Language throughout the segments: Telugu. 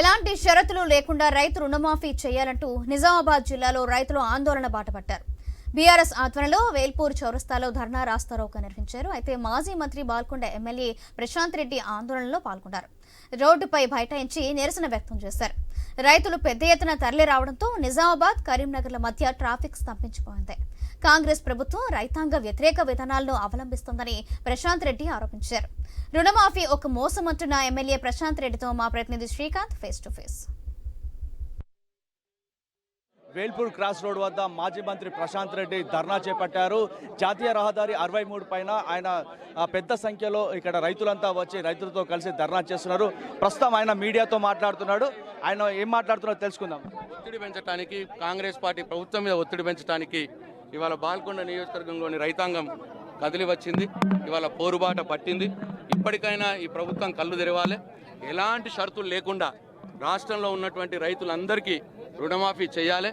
ఎలాంటి షరతులు లేకుండా రైతు రుణమాఫీ చేయాలంటూ నిజామాబాద్ జిల్లాలో రైతులు ఆందోళన బాటపట్టారు. బీఆర్ఎస్ ఆధ్వర్యంలో వేల్పూర్ చౌరస్తాలో ధర్నా రాస్తారోక నిర్వహించారు. అయితే మాజీ మంత్రి బాల్కొండ ఎమ్మెల్యే ప్రశాంత్ రెడ్డి ఆందోళనలో పాల్గొన్నారు. రోడ్డుపై బైఠాయించి నిరసన వ్యక్తం చేశారు. రైతులు పెద్ద ఎత్తున తరలి రావడంతో నిజామాబాద్ కరీంనగర్ల మధ్య ట్రాఫిక్ స్తంభించిపోయింది. కాంగ్రెస్ ప్రభుత్వం రైతాంగ వ్యతిరేక విధానాలను అవలంబిస్తోందని ప్రశాంత్ రెడ్డి ఆరోపించారు. రుణమాఫీ ఒక మోసమంటున్న ఎమ్మెల్యే ప్రశాంత్ రెడ్డితో మా ప్రతినిధి Srikanth face to face. Velpur cross road వద్ద మాజీ మంత్రి ప్రశాంత్ రెడ్డి ధర్నా చేపట్టారు. జాతీయ రహదారి అరవై మూడు పైన ఆయన పెద్ద సంఖ్యలో ఇక్కడ రైతులంతా వచ్చి రైతులతో కలిసి ధర్నా చేస్తున్నారు. ప్రస్తుతం ఆయన మీడియాతో మాట్లాడుతున్నాడు. ఆయన ఏం మాట్లాడుతున్నారో తెలుసుకుందాం. ఒత్తిడి పెంచడానికి కాంగ్రెస్ పార్టీ ప్రభుత్వం మీద ఒత్తిడి పెంచడానికి ఇవాళ బాల్కొండ నియోజకవర్గంలోని రైతాంగం కదిలి వచ్చింది ఇవాళ పోరుబాట పట్టింది. ఇప్పటికైనా ఈ ప్రభుత్వం కళ్ళు తెరవాలి. ఎలాంటి షరతులు లేకుండా రాష్ట్రంలో ఉన్నటువంటి రైతులందరికీ రుణమాఫీ చేయాలి.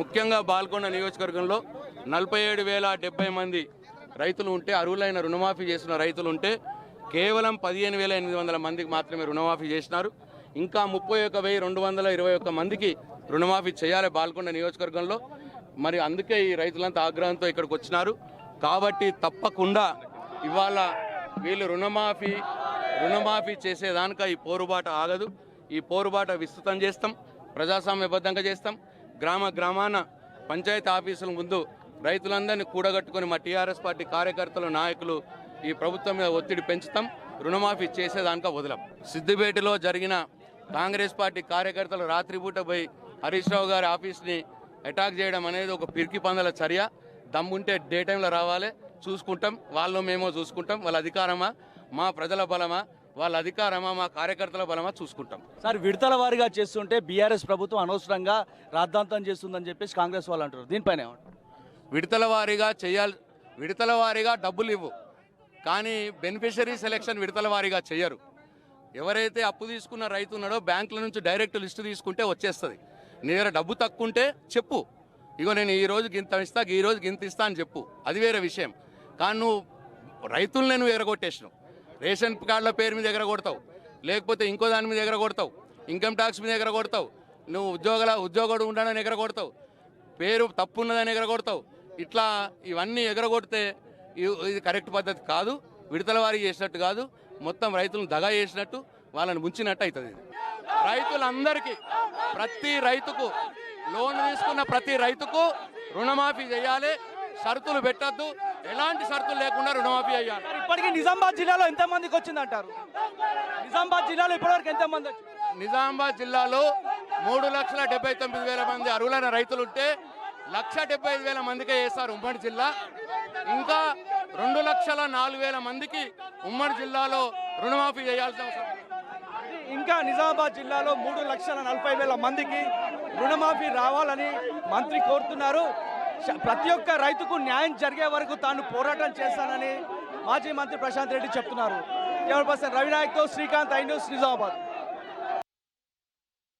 ముఖ్యంగా బాల్కొండ నియోజకవర్గంలో నలభై ఏడు వేల డెబ్బై మంది రైతులు ఉంటే అరువులైన రుణమాఫీ చేసిన రైతులు ఉంటే కేవలం పదిహేను వేల ఎనిమిది వందల మందికి మాత్రమే రుణమాఫీ చేసినారు. ఇంకా ముప్పై ఒక వెయ్యి రెండు వందల ఇరవై ఒక్క మందికి రుణమాఫీ చేయాలి బాల్కొండ నియోజకవర్గంలో. మరి అందుకే ఈ రైతులంతా ఆగ్రహంతో ఇక్కడికి వచ్చినారు. కాబట్టి తప్పకుండా ఇవాళ వీళ్ళు రుణమాఫీ రుణమాఫీ చేసేదానిక ఈ పోరుబాట ఆగదు. ఈ పోరుబాట విస్తృతం చేస్తాం ప్రజాస్వామ్యబద్ధంగా చేస్తాం. గ్రామ గ్రామాన పంచాయతీ ఆఫీసుల ముందు రైతులందరినీ కూడగట్టుకొని మా టీఆర్ఎస్ పార్టీ కార్యకర్తలు నాయకులు ఈ ప్రభుత్వం మీద ఒత్తిడి పెంచుతాం రుణమాఫీ చేసేదానిక వదలం. సిద్దిపేటలో జరిగిన కాంగ్రెస్ పార్టీ కార్యకర్తలు రాత్రిపూట పోయి హరీష్ రావు గారి ఆఫీస్ని అటాక్ చేయడం అనేది ఒక పిరికి పందల చర్య. దమ్ముంటే డే టైంలో రావాలి. చూసుకుంటాం వాళ్ళు మేమో చూసుకుంటాం వాళ్ళ అధికారమా మా ప్రజల బలమా వాళ్ళ అధికారమా మా కార్యకర్తల బలమా చూసుకుంటాం. సార్ విడతల వారీగా చేస్తుంటే బీఆర్ఎస్ ప్రభుత్వం అనవసరంగా రాద్ధాంతం చేస్తుందని చెప్పేసి కాంగ్రెస్ వాళ్ళు అంటారు దీనిపైన? విడతల వారీగా చేయాలి విడతల వారీగా డబ్బులు ఇవ్వు కానీ బెనిఫిషరీ సెలెక్షన్ విడతల వారీగా చేయరు ఎవరైతే అప్పు తీసుకున్న రైతు ఉన్నాడో బ్యాంకుల నుంచి డైరెక్ట్ లిస్టు తీసుకుంటే వచ్చేస్తుంది. నీ దగ్గర డబ్బు తక్కువ ఉంటే చెప్పు. ఇగో నేను ఈ రోజుకి ఇంత ఇస్తా ఈ రోజుకి ఇంత ఇస్తా అని చెప్పు. అది వేరే విషయం. కానీ నువ్వు రైతులనే నువ్వు ఎగరగొట్టేసినావు. రేషన్ కార్డుల పేరు మీద ఎగరగొడతావు. లేకపోతే ఇంకో దాని మీద ఎగరగొడతావు. ఇన్కమ్ ట్యాక్స్ మీద ఎగరగొడతావు. నువ్వు ఉద్యోగాల ఉద్యోగుడు ఉండడని ఎగరగొడతావు. పేరు తప్పు ఉన్నదని ఎగరగొడతావు. ఇట్లా ఇవన్నీ ఎగరగొడితే ఇది కరెక్ట్ పద్ధతి కాదు. విడతల వారి చేసినట్టు కాదు. మొత్తం రైతులను దగా చేసినట్టు వాళ్ళని ముంచినట్టు అవుతుంది రైతులందరికీ ప్రతి రైతుకు లోన్ తీసుకున్న ప్రతి రైతుకు రుణమాఫీ చేయాలి. షరతులు పెట్టద్దు. ఎలాంటి షరతులు లేకుండా రుణమాఫీ అయ్యాలి. మరి ఇప్పటికీ నిజామాబాద్ జిల్లాలో ఎంత మందికి వచ్చింది అంటారు నిజామాబాద్ జిల్లాలో ఇప్పటివరకు ఎంత మంది వచ్చింది నిజామాబాద్ జిల్లాలో మూడు లక్షల డెబ్బై తొమ్మిది వేల మంది అర్హులైన రైతులుంటే లక్ష డెబ్బై ఐదు వేల మందికే వేస్తారు ఉమ్మడి జిల్లా. ఇంకా రెండు లక్షల నాలుగు వేల మందికి ఉమ్మడి జిల్లాలో రుణమాఫీ చేయాల్సిన అవసరం. ఇంకా నిజామాబాద్ జిల్లాలో మూడు లక్షల నలభై వేల మందికి రుణమాఫీ రావాలని మంత్రి కోరుతున్నారు. ప్రతి ఒక్క రైతుకు న్యాయం జరిగే వరకు తాను పోరాటం చేస్తానని మాజీ మంత్రి ప్రశాంత్ రెడ్డి చెప్తున్నారు. కెమెరా పర్సన్ రవినాయక్తో శ్రీకాంత్ ఐ న్యూస్ నిజామాబాద్.